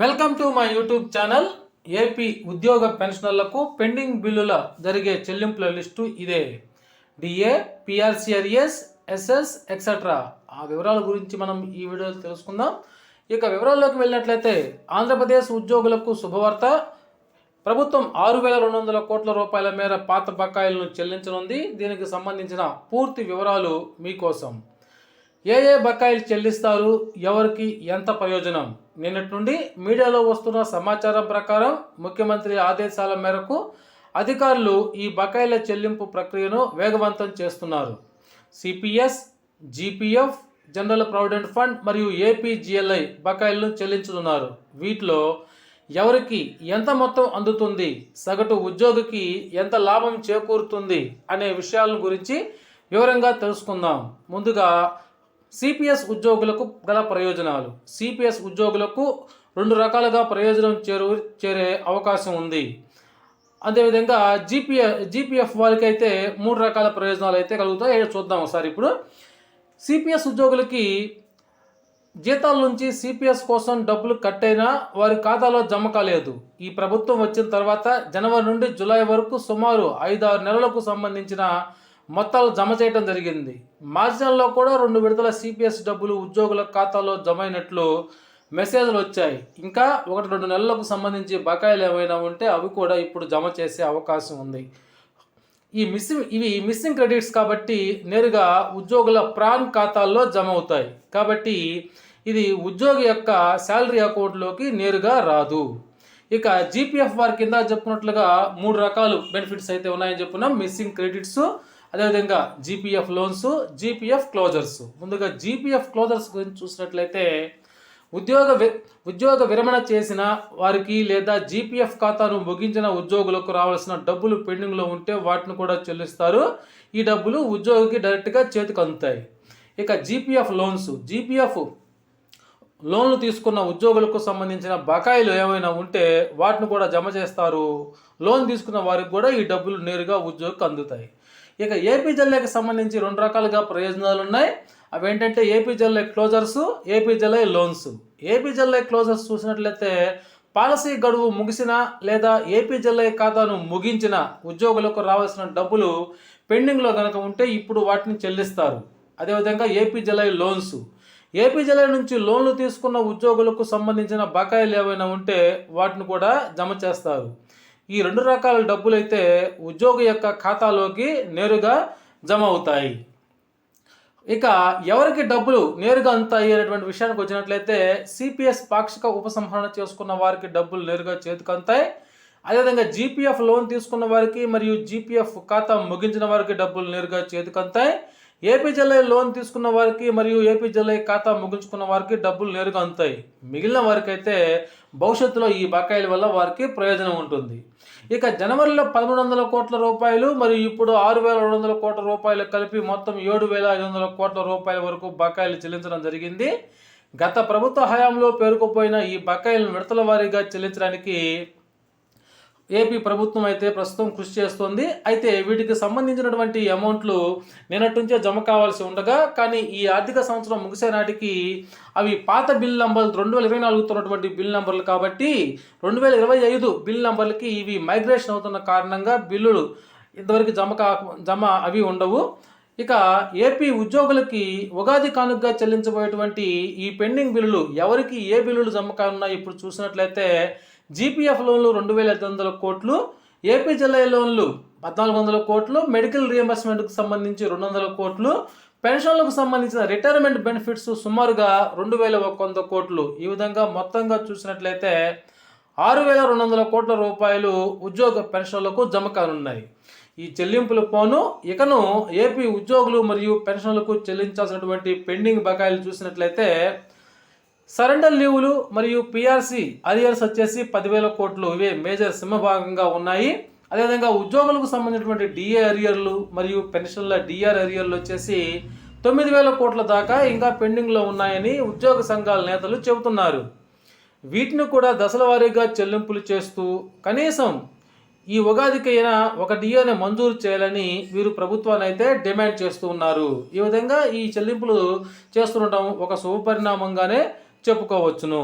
Welcome to my YouTube channel. AP ఉద్యోగ పెన్షనర్లకు pending బిల్లుల జరిగే చెల్లింపుల లిస్టు ఇదే. డిఏ పిఆర్సిఆర్ఎస్ ఎస్ఎస్ ఎక్సెట్రా ఆ వివరాల గురించి మనం ఈ వీడియోలో తెలుసుకుందాం. ఇక వివరాల్లోకి వెళ్ళినట్లయితే ఆంధ్రప్రదేశ్ ఉద్యోగులకు శుభవార్త. ప్రభుత్వం ఆరు వేల రెండు వందల కోట్ల రూపాయల మేర పాత బకాయిలను చెల్లించనుంది. దీనికి సంబంధించిన పూర్తి వివరాలు మీకోసం. ఏ ఏ బకాయిలు చెల్లిస్తారు? ఎవరికి ఎంత ప్రయోజనం? నిన్నటి నుండి మీడియాలో వస్తున్న సమాచారం ప్రకారం ముఖ్యమంత్రి ఆదేశాల మేరకు అధికారులు ఈ బకాయిల చెల్లింపు ప్రక్రియను వేగవంతం చేస్తున్నారు. CPS GPF general provident fund మరియు ఏపీజిఎల్ఐ బకాయిలను చెల్లించుతున్నారు వీటిలో ఎవరికి ఎంత మొత్తం అందుతుంది? సగటు ఉద్యోగికి ఎంత లాభం చేకూరుతుంది? అనే విషయాల గురించి వివరంగా తెలుసుకుందాం. ముందుగా సిపిఎస్ ఉద్యోగులకు గల ప్రయోజనాలు. సిపిఎస్ ఉద్యోగులకు రెండు రకాలుగా ప్రయోజనం చేరు చేరే అవకాశం ఉంది. అదేవిధంగా జీపీఎఫ్ జీపీఎఫ్ వాళ్ళకి అయితే మూడు రకాల ప్రయోజనాలు అయితే కలుగుతాయి. చూద్దాం ఒకసారి ఇప్పుడు. సిపిఎస్ ఉద్యోగులకి జీతాల నుంచి సిపిఎస్ కోసం డబ్బులు కట్ అయినా వారి ఖాతాలో జమ కాలేదు. ఈ ప్రభుత్వం వచ్చిన తర్వాత జనవరి నుండి జూలై వరకు సుమారు ఐదు ఆరు నెలలకు సంబంధించిన మొత్తాలు జమ చేయడం జరిగింది. మార్జిన్లో కూడా రెండు విడతల సిపిఎస్ డబ్బులు ఉద్యోగుల ఖాతాలో జమ అయినట్లు మెసేజ్లు వచ్చాయి. ఇంకా ఒకటి రెండు నెలలకు సంబంధించి బకాయిలు ఏమైనా ఉంటే అవి కూడా ఇప్పుడు జమ చేసే అవకాశం ఉంది. ఈ మిస్సింగ్ ఇవి మిస్సింగ్ క్రెడిట్స్ కాబట్టి నేరుగా ఉద్యోగుల ప్రాన్ ఖాతాల్లో జమ అవుతాయి. కాబట్టి ఇది ఉద్యోగి యొక్క శాలరీ అకౌంట్లోకి నేరుగా రాదు. ఇక జీపీఎఫ్ వారి కింద చెప్పుకున్నట్లుగా మూడు రకాలు బెనిఫిట్స్ అయితే ఉన్నాయని చెప్పున్నాం మిస్సింగ్ క్రెడిట్స్ అదేవిధంగా జీపీఎఫ్ లోన్స్ జీపీఎఫ్ క్లోజర్స్ ముందుగా జీపీఎఫ్ క్లోజర్స్ గురించి చూసినట్లయితే ఉద్యోగ వి ఉద్యోగ విరమణ చేసిన వారికి లేదా జీపీఎఫ్ ఖాతాను ముగించిన ఉద్యోగులకు రావాల్సిన డబ్బులు పెండింగ్లో ఉంటే వాటిని కూడా చెల్లిస్తారు. ఈ డబ్బులు ఉద్యోగికి డైరెక్ట్గా చేతికి అందుతాయి. ఇక జీపీఎఫ్ లోన్స్ జీపీఎఫ్ లోన్లు తీసుకున్న ఉద్యోగులకు సంబంధించిన బకాయిలు ఏమైనా ఉంటే వాటిని కూడా జమ చేస్తారు. లోన్ తీసుకున్న వారికి కూడా ఈ డబ్బులు నేరుగా ఉద్యోగికి అందుతాయి. ఇక ఏపీ జిల్లాకి సంబంధించి రెండు రకాలుగా ప్రయోజనాలు ఉన్నాయి. అవి ఏంటంటే ఏపీ జిల్లా క్లోజర్స్ ఏపీ జిల్లా లోన్స్. ఏపీ జిల్లా క్లోజర్స్ చూసినట్లయితే పాలసీ గడువు ముగిసిన లేదా ఏపీ జిల్లా ఖాతాను ముగించిన ఉద్యోగులకు రావాల్సిన డబ్బులు పెండింగ్లో కనుక ఉంటే ఇప్పుడు వాటిని చెల్లిస్తారు. అదేవిధంగా ఏపీ జిల్లా లోన్స్. ఏపీ జిల్లా నుంచి లోన్లు తీసుకున్న ఉద్యోగులకు సంబంధించిన బకాయిలు ఏవైనా ఉంటే వాటిని కూడా జమ చేస్తారు. ఈ రెండు రకాల డబ్బులు అయితే ఉద్యోగి యొక్క ఖాతాలోకి నేరుగా జమ అవుతాయి. ఇక ఎవరికి డబ్బులు నేరుగా అందుతాయి అనేటువంటి విషయానికి వచ్చినట్లయితే సిపిఎస్ పాక్షిక ఉపసంహరణ చేసుకున్న వారికి డబ్బులు నేరుగా చేతికి అందుతాయి. అదేవిధంగా జీపీఎఫ్ లోన్ తీసుకున్న వారికి మరియు జీపీఎఫ్ ఖాతా ముగించిన వారికి డబ్బులు నేరుగా చేతికి అందుతాయి. ఏపీ జిల్లా లోన్ తీసుకున్న వారికి మరియు ఏపీ జిల్లా ఖాతా ముగించుకున్న వారికి డబ్బులు నేరుగా అందుతాయి. మిగిలిన వారికి అయితే భవిష్యత్తులో ఈ బకాయిల వల్ల వారికి ప్రయోజనం ఉంటుంది. ఇక జనవరిలో పదమూడు వందల కోట్ల రూపాయలు మరియు ఇప్పుడు ఆరు వేల రెండు వందల కోట్ల రూపాయలు కలిపి మొత్తం ఏడు వేల ఐదు వందల కోట్ల రూపాయల వరకు బకాయిలు చెల్లించడం జరిగింది. గత ప్రభుత్వ హయాంలో పేరుకుపోయిన ఈ బకాయిలను విడతల వారీగా చెల్లించడానికి ఏపీ ప్రభుత్వం అయితే ప్రస్తుతం కృషి చేస్తోంది. అయితే వీటికి సంబంధించినటువంటి అమౌంట్లు నిన్నటి నుంచే జమ కావాల్సి ఉండగా కానీ ఈ ఆర్థిక సంవత్సరం ముగిసే నాటికి అవి పాత బిల్ నంబర్లు రెండు వేల ఇరవై నాలుగుతో ఉన్నటువంటి బిల్ నంబర్లు కాబట్టి రెండు వేల ఇరవై ఐదు బిల్ నంబర్లకి ఇవి మైగ్రేషన్ అవుతున్న కారణంగా బిల్లులు ఇంతవరకు జమ కా జమ అవి ఉండవు. ఇక ఏపీ ఉద్యోగులకి ఉగాది కానుకగా చెల్లించబోయేటువంటి ఈ పెండింగ్ బిల్లులు ఎవరికి ఏ బిల్లులు జమ కానున్నా ఇప్పుడు చూసినట్లయితే జీపీఎఫ్ లోన్లు రెండు వేల ఐదు వందల కోట్లు ఏపీ జిల్లా లోన్లు పద్నాలుగు వందల కోట్లు మెడికల్ రియంబర్స్మెంట్కు సంబంధించి రెండు వందల కోట్లు పెన్షన్లకు సంబంధించిన రిటైర్మెంట్ బెనిఫిట్స్ సుమారుగా రెండు వేల ఒక వంద కోట్లు. ఈ విధంగా మొత్తంగా చూసినట్లయితే ఆరు వేల రెండు వందల కోట్ల రూపాయలు ఉద్యోగ పెన్షన్లకు జమ కానున్నాయి. ఈ చెల్లింపులు పోను ఇకను ఏపీ ఉద్యోగులు మరియు పెన్షన్లకు చెల్లించాల్సినటువంటి పెండింగ్ బకాయిలు చూసినట్లయితే సరెండర్ లీవులు మరియు పిఆర్సి అరియర్స్ వచ్చేసి పదివేల కోట్లు ఇవే మేజర్ సింహభాగంగా ఉన్నాయి. అదేవిధంగా ఉద్యోగులకు సంబంధించినటువంటి డిఏ అరియర్లు మరియు పెన్షన్ల డిఆర్ అరియర్లు వచ్చేసి తొమ్మిది వేల కోట్ల దాకా ఇంకా పెండింగ్లో ఉన్నాయని ఉద్యోగ సంఘాల నేతలు చెబుతున్నారు. వీటిని కూడా దశల వారీగా చెల్లింపులు చేస్తూ కనీసం ఈ ఉగాదికైనా ఒక డిఏని మంజూరు చేయాలని వీరు ప్రభుత్వాన్ని అయితే డిమాండ్ చేస్తూ ఉన్నారు. ఈ విధంగా ఈ చెల్లింపులు చేస్తుండటం ఒక శుభపరిణామంగానే చెప్పుకోవచ్చును.